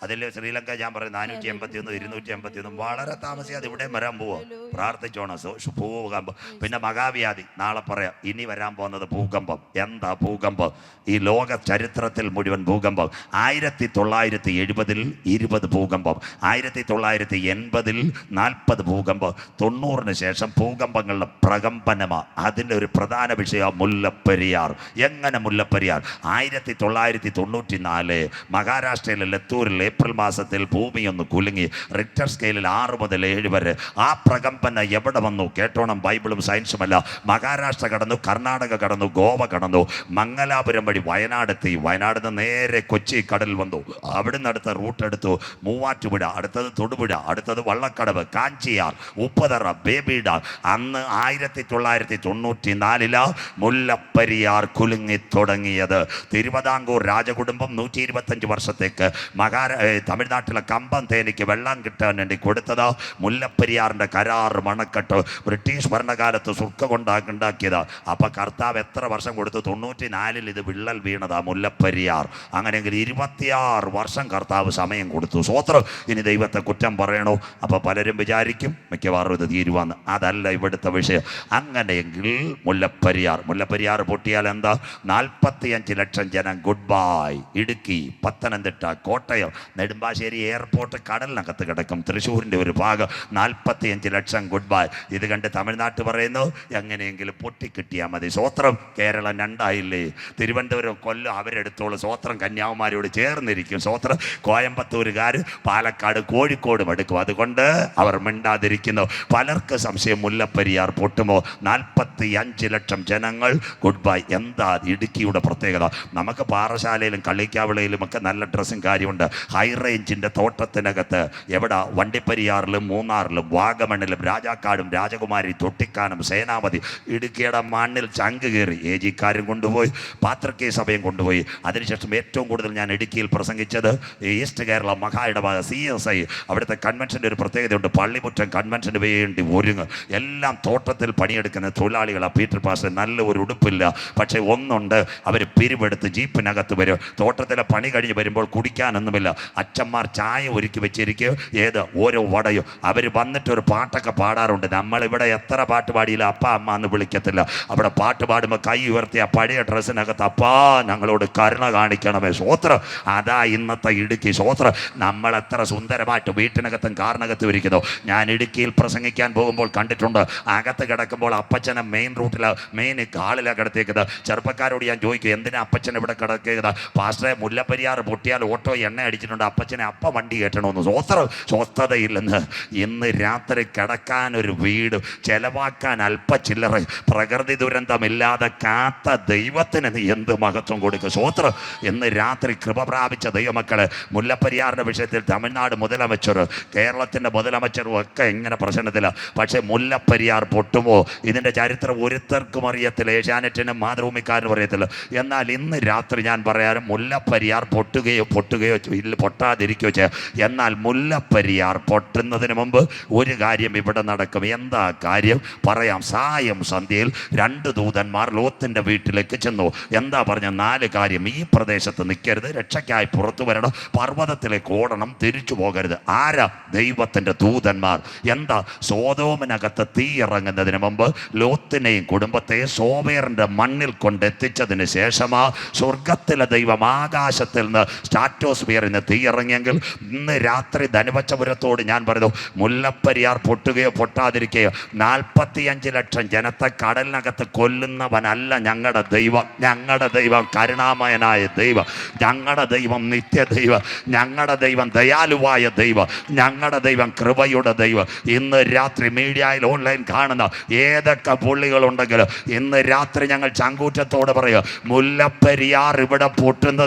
അതല്ലേ ശ്രീലങ്ക ഞാൻ പറയും നാനൂറ്റി എൺപത്തി ഒന്ന് ഇരുന്നൂറ്റി എൺപത്തി ഒന്നും വളരെ താമസിയാതെ ഇവിടെ വരാൻ പോവോ. പ്രാർത്ഥിച്ചോണം ഭൂകമ്പം. പിന്നെ മഹാവ്യാധി നാളെ പറയാം ഇനി വരാൻ പോകുന്നത് ഭൂകമ്പം. എന്താ ഭൂകമ്പം? ഈ ലോക ചരിത്രത്തിൽ മുഴുവൻ ഭൂകമ്പം. ആയിരത്തി തൊള്ളായിരത്തി എഴുപതിൽ ഇരുപത് ഭൂകമ്പം. ആയിരത്തി തൊള്ളായിരത്തി എൺപതിൽ നാൽപ്പത് ഭൂകമ്പം. തൊണ്ണൂറിന് ശേഷം ഭൂകമ്പങ്ങളുടെ പ്രകമ്പനമാണ് അതിന്റെ ഒരു പ്രധാന വിഷയം മുല്ലപ്പെരിയാർ. എങ്ങനെ മുല്ലപ്പെരിയാർ? ആയിരത്തി തൊള്ളായിരത്തി തൊണ്ണൂറ്റി നാല് മഹാരാഷ്ട്രയിലെ ലത്തൂരിൽ ഏപ്രിൽ മാസത്തിൽ ഭൂമി ഒന്ന് കുലുങ്ങി റിക്ടർ സ്കെയിലിൽ ആറ് മുതൽ ഏഴ് വരെ. ആ പ്രകമ്പന എവിടെ വന്നു? കേട്ടോണം ബൈബിളും സയൻസുമല്ല മഹാരാഷ്ട്ര കടന്നു കർണാടക കടന്നു ഗോവ കടന്നു. മംഗലാപുരം വഴി വയനാടെത്തി. വയനാട് നിന്ന് നേരെ കൊച്ചി കടൽ വന്നു. അവിടെ നിന്ന് അടുത്ത റൂട്ട് എടുത്തു. മൂവാറ്റുപുഴ അടുത്തത് തൊടുപുഴ അടുത്തത് വള്ളക്കടവ് കാഞ്ചിയാർ ഉപ്പതറ ബേബിഡ അന്ന് ആയിരത്തി തൊള്ളായിരത്തി തൊണ്ണൂറ്റി നാലിൽ മുല്ലപ്പെരിയാർ കുലുങ്ങി തുടങ്ങിയത്. തിരുവിതാംകൂർ രാജകുടുംബം നൂറ്റി ഇരുപത്തഞ്ച് വർഷത്തേക്ക് മഹാരാ തമിഴ്നാട്ടിലെ കമ്പം തേനിക്ക് വെള്ളം കിട്ടാൻ വേണ്ടി കൊടുത്തത് മുല്ലപ്പെരിയാറിന്റെ കരാർ മണക്കെട്ട്. ബ്രിട്ടീഷ് ഭരണകാലത്ത് സുർക്ക കൊണ്ടാക്കിണ്ടാക്കിയതാ ഉണ്ടാക്കിയത്. അപ്പൊ കർത്താവ് എത്ര വർഷം കൊടുത്തു? തൊണ്ണൂറ്റി നാലിൽ ഇത് വിള്ളൽ വീണതാ മുല്ലപ്പെരിയാർ. അങ്ങനെയെങ്കിൽ ഇരുപത്തിയാറ് വർഷം കർത്താവ് സമയം കൊടുത്തു. സ്വോത്രം ഇനി ദൈവത്തെ കുറ്റം പറയണോ? അപ്പോൾ പലരും വിചാരിക്കും മിക്കവാറും ഇത് തീരുവാന്ന്. അതല്ല ഇവിടുത്തെ വിഷയം. അങ്ങനെയെങ്കിൽ മുല്ലപ്പെരിയാർ മുല്ലപ്പെരിയാർ പൊട്ടിയാൽ എന്താ? നാൽപ്പത്തിയഞ്ച് ലക്ഷം ജനം good bye. Idukki Pathanamthitta Kottayam Nedumbassery airport കടലിനകത്ത് കിടക്കും. തൃശ്ശൂരിന്റെ ഒരു ഭാഗം നാൽപ്പത്തിയഞ്ച് ലക്ഷം ഗുഡ് ബൈ. ഇത് കണ്ട് തമിഴ്നാട്ട് പറയുന്നു എങ്ങനെയെങ്കിലും പൊട്ടിക്കിട്ടിയാൽ മതി. സ്വോത്രം കേരളം രണ്ടായില്ലേ? തിരുവനന്തപുരം കൊല്ലം അവരെടുത്തോളൂ. സ്വോത്രം കന്യാകുമാരിയോട് ചേർന്നിരിക്കും. സ്വോത്രം കോയമ്പത്തൂരുകാർ പാലക്കാട് കോഴിക്കോടും എടുക്കും. അതുകൊണ്ട് അവർ മിണ്ടാതിരിക്കുന്നു. പലർക്ക് സംശയം മുല്ലപ്പെരിയാർ പൊട്ടുമോ? നാൽപ്പത്തി അഞ്ച് ലക്ഷം ജനങ്ങൾ ഗുഡ് ബൈ. എന്താ ഇടുക്കിയുടെ പ്രത്യേകത? നമുക്ക് പാറശാലയിലും കള്ളി കളിക്കാവിളയിലും ഒക്കെ നല്ല ഡ്രസ്സും കാര്യമുണ്ട്. ഹൈ റേഞ്ചിന്റെ തോട്ടത്തിനകത്ത് എവിടെ? വണ്ടിപ്പരിയാറിലും മൂന്നാറിലും വാഗമണ്ണിലും രാജാക്കാടും രാജകുമാരി തൊട്ടിക്കാനും സേനാപതി ഇടുക്കിയുടെ മണ്ണിൽ ചങ്ക് കയറി എ ജിക്കാരും കൊണ്ടുപോയി പാത്രക്കേ സഭയും കൊണ്ടുപോയി. അതിനുശേഷം ഏറ്റവും കൂടുതൽ ഞാൻ ഇടുക്കിയിൽ പ്രസംഗിച്ചത് ഈസ്റ്റ് കേരള മഹായിടപാത സി എസ് ഐ അവിടുത്തെ കൺവെൻഷന്റെ ഒരു പ്രത്യേകതയുണ്ട്. പള്ളിമുറ്റം കൺവെൻഷന് വേണ്ടി ഒരുങ്ങ്. എല്ലാം തോട്ടത്തിൽ പണിയെടുക്കുന്ന തൊഴിലാളികളാണ് പീറ്റർ പാസ് നല്ല ഒരു ഉടുപ്പില്ല. പക്ഷേ ഒന്നുണ്ട്. അവർ പിരിവെടുത്ത് ജീപ്പിനകത്ത് വരും. തോട്ടത്തിലെ പണി കഴിഞ്ഞ് വരുമ്പോൾ കുടിക്കാനൊന്നുമില്ല. അച്ഛന്മാർ ചായ ഒരുക്കി വെച്ചിരിക്കുക ഏത്? ഓരോ വടയും. അവർ വന്നിട്ട് ഒരു പാട്ടൊക്കെ പാടാറുണ്ട്. നമ്മളിവിടെ എത്ര പാട്ട് പാടിയില്ല അപ്പ അമ്മ എന്ന് വിളിക്കത്തില്ല. അവിടെ പാട്ട് പാടുമ്പോൾ കൈ ഉയർത്തി ആ പഴയ ഡ്രസ്സിനകത്ത് അപ്പാ ഞങ്ങളോട് കരുണ കാണിക്കണമേ സ്വോത്രം അതാ ഇന്നത്തെ ഇടുക്കി സ്വോത്രം നമ്മൾ എത്ര സുന്ദരമായിട്ട് വീട്ടിനകത്തും കാറിനകത്തും ഇരിക്കുന്നു. ഞാൻ ഇടുക്കിയിൽ പ്രസംഗിക്കാൻ പോകുമ്പോൾ കണ്ടിട്ടുണ്ട്. അകത്ത് കിടക്കുമ്പോൾ അപ്പച്ചനെ മെയിൻ റൂട്ടിലാണ് മെയിൻ കാളിലാണ് കിടത്തിയേക്കുന്നത്. ചെറുപ്പക്കാരോട് ഞാൻ ചോദിക്കും എന്തിനാ അപ്പച്ചൻ ഇവിടെ കിടക്കുന്നത് പാസ്റ്ററെ മുല്ലപ്പെരിയാർ പൊട്ടിയാൽ ഓട്ടോ എണ്ണ അടിച്ചിട്ടുണ്ട്. അപ്പച്ചനെ അപ്പ വണ്ടി കയറ്റണമെന്ന് സ്വസ്ഥ സ്വസ്ഥതയില്ലെന്ന് ഇന്ന് രാത്രി കിടക്കാൻ ഒരു വീട് ചെലവാക്കാൻ അല്പ ചില്ലറ പ്രകൃതി ദുരന്തമില്ലാതെ കാത്ത ദൈവത്തിന് നീ എന്ത് മഹത്വം കൊടുക്കും? സ്വോത്ര ഇന്ന് രാത്രി കൃപ പ്രാപിച്ച ദൈവമക്കൾ മുല്ലപ്പെരിയാറിന്റെ വിഷയത്തിൽ തമിഴ്നാട് മുതലമച്ചർ കേരളത്തിന്റെ മുതലമച്ചറും ഒക്കെ ഇങ്ങനെ പ്രശ്നത്തില്ല പക്ഷേ മുല്ലപ്പെരിയാർ പൊട്ടുമോ? ഇതിന്റെ ചരിത്രം ഒരുത്തർക്കും അറിയത്തില്ല. ഏഷ്യാനെറ്റിനും മാതൃഭൂമിക്കാരനും അറിയത്തില്ല. എന്നാൽ ഇന്ന് രാത്രി ഞാൻ പറയാനും മുല്ലപ്പെരിയാർ പൊട്ടുകയോ പൊട്ടുകയോ ഇല്ല പൊട്ടാതിരിക്കുകയോ ചെയ്യാം. എന്നാൽ മുല്ലപ്പെരിയാർ പൊട്ടുന്നതിന് മുമ്പ് ഒരു കാര്യം ഇവിടെ നടക്കും. എന്താ കാര്യം? പറയാം. സായം സന്ധ്യയിൽ രണ്ട് ദൂതന്മാർ ലോത്തിന്റെ വീട്ടിലേക്ക് ചെന്നു. എന്താ പറഞ്ഞ? നാല് കാര്യം. ഈ പ്രദേശത്ത് നിൽക്കരുത്. രക്ഷയ്ക്കായി പുറത്തു വരണം. പർവതത്തിലേക്ക് ഓടണം. തിരിച്ചു പോകരുത്. ആരാ? ദൈവത്തിന്റെ ദൂതന്മാർ. എന്താ? സോതോമിനകത്ത് തീ ഇറങ്ങുന്നതിന് മുമ്പ് ലോത്തിനെയും കുടുംബത്തെയും സോവേറിന്റെ മണ്ണിൽ കൊണ്ടെത്തിച്ചതിന് ശേഷമാ സ്വർഗത്തിലെ ദൈവം ആകാശത്തിൽ നിന്ന് സ്റ്റാറ്റോസ്ഫിയറിൽ നിന്ന് തീ ഇറങ്ങിയെങ്കിൽ ഇന്ന് രാത്രി ധനുപച്ചപുരത്തോട് ഞാൻ പറഞ്ഞു മുല്ലപ്പെരിയാർ പൊട്ടുകയോ പൊട്ടാതിരിക്കുകയോ നാൽപ്പത്തിയഞ്ച് ലക്ഷം ജനത്തെ കടലിനകത്ത് കൊല്ലുന്നവനല്ല ഞങ്ങളുടെ ദൈവം. ഞങ്ങളുടെ ദൈവം കരുണാമയനായ ദൈവം. ഞങ്ങളുടെ ദൈവം നിത്യ ദൈവം ഞങ്ങളുടെ ദൈവം ദയാലുവായ ദൈവം. ഞങ്ങളുടെ ദൈവം കൃപയുടെ ദൈവം. ഇന്ന് രാത്രി മീഡിയയിൽ ഓൺലൈൻ കാണുന്ന ഏതൊക്കെ പുള്ളികളുണ്ടെങ്കിലും ഇന്ന് രാത്രി ഞങ്ങൾ ചങ്കൂറ്റത്തോട് പറയുക മുല്ലപ്പെരിയാർ ഇവിടെ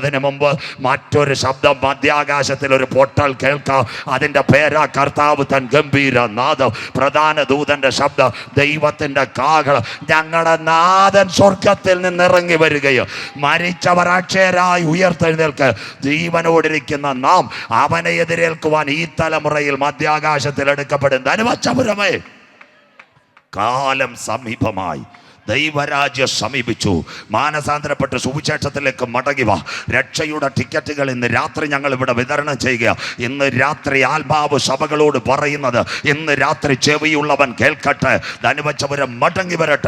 പൊട്ടുന്നതിന് മുമ്പ് മറ്റൊരു ശബ്ദം മധ്യാകാശത്തിൽ ഒരു പൊട്ടൽ കേൾക്കാം. അതിന്റെ പേരാ കർത്താവ് തൻ ഗംഭീര നാദം. പ്രധാന ദൂതന്റെ ശബ്ദം ദൈവത്തിന്റെ കാഹളം. ഞങ്ങളുടെ നാഥൻ സ്വർഗത്തിൽ നിന്ന് ഇറങ്ങി വരികയും മരിച്ചവർ അക്ഷയരായി ഉയർത്തെഴുന്നേൽക്ക് ജീവനോടിരിക്കുന്ന നാം അവനെ എതിരേൽക്കുവാൻ ഈ തലമുറയിൽ മധ്യാകാശത്തിൽ എടുക്കപ്പെടുന്ന അനുവച്ചപുരമേ. കാലം സമീപമായി. ദൈവരാജ്യം സമീപിച്ചു. മാനസാന്തരപ്പെട്ട് സുവിശേഷത്തിലേക്ക് മടങ്ങി രക്ഷയുടെ ടിക്കറ്റുകൾ ഇന്ന് രാത്രി ഞങ്ങൾ ഇവിടെ വിതരണം ചെയ്യുക. ഇന്ന് രാത്രി ആത്മാവ് സഭകളോട് പറയുന്നത് ഇന്ന് രാത്രി ചെവിയുള്ളവൻ കേൾക്കട്ടെ. ധനുവച്ചവരെ മടങ്ങി വരട്ടെ.